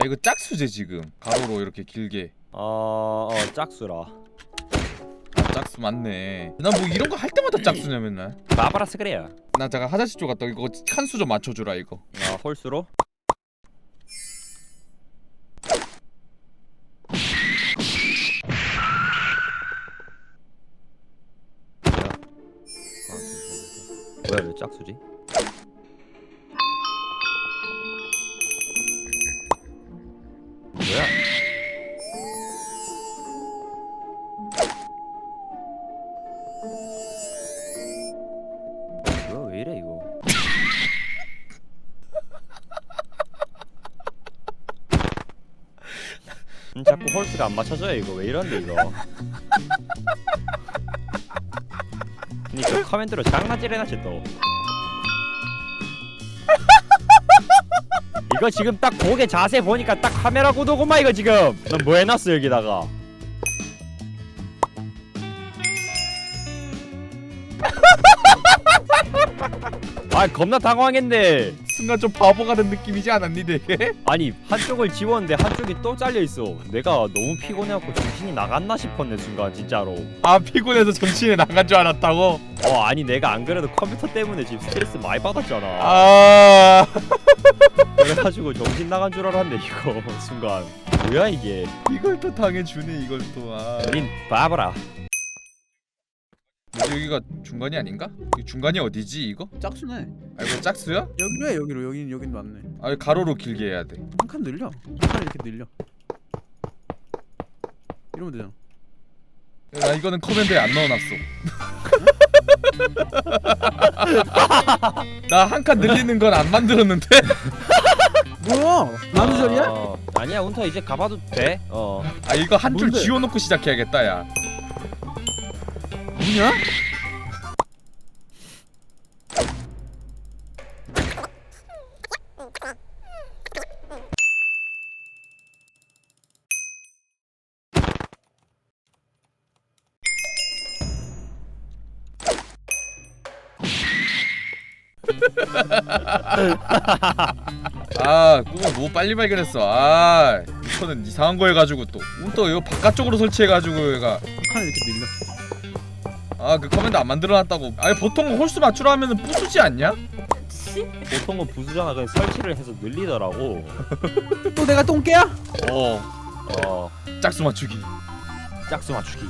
야 이거 짝수제 지금 가로로 이렇게 길게 어, 어 짝수라. 아 짝수 맞네 난 뭐 이런 거 할 때마다 짝수냐 맨날 바바라스 그래요. 나 잠깐 화장실 쪽 갔다 이거 칸수 좀 맞춰주라 이거 아 홀수로? 뭐야 왜 짝수지? 뭐야? 왜 이래 이거? 음, 자꾸 홀스가 안 맞춰져요 이거. 왜 이런데 이거? 아니 저 커맨드로 장난질 해놨지 또. 이거 지금 딱 고개 자세 보니까 딱 카메라 구도구만 이거 지금. 넌 뭐 해놨어 여기다가 아 겁나 당황했네 순간 좀 바보 같은 느낌이지 않았니 되게? 아니 한쪽을 지웠는데 한쪽이 또 잘려 있어. 내가 너무 피곤해갖고 정신이 나갔나 싶었네 순간 진짜로. 아 피곤해서 정신이 나간 줄 알았다고? 어 아니 내가 안 그래도 컴퓨터 때문에 지금 스트레스 많이 받았잖아. 아 그래가지고 정신 나간 줄 알았네 이거 순간. 뭐야 이게? 이걸 또 당해주네 이걸 또 아. 닌 바보라. 여기가 중간이 아닌가? 이 중간이 어디지 이거? 짝수네. 아 이거 짝수야? 여기로 해 여기로 여긴 여긴 맞네. 아 이거 가로로 길게 해야 돼 한 칸 늘려. 한 칸 이렇게 늘려. 이러면 되잖아. 나 이거는 커맨드에 안 넣어놨어 나 한 칸 늘리는 건 안 만들었는데? 뭐야? 나누절이야? 어, 아니야 운터 이제 가봐도 돼. 어. 아 이거 한 줄 뭔데? 지워놓고 시작해야겠다 야 뭐냐? 아 꿈을 너무 빨리 발견했어 아 이거는 이상한 거 해가지고 또또 이거 바깥쪽으로 설치해가지고 얘가 한칸 이렇게 늘려. 아 그 커맨드 안 만들어놨다고 아니 보통 홀수 맞추라 하면은 부수지 않냐? 보통 은 부수잖아 그냥 설치를 해서 늘리더라고. 또 내가 똥개야? 어 어 짝수 맞추기 짝수 맞추기.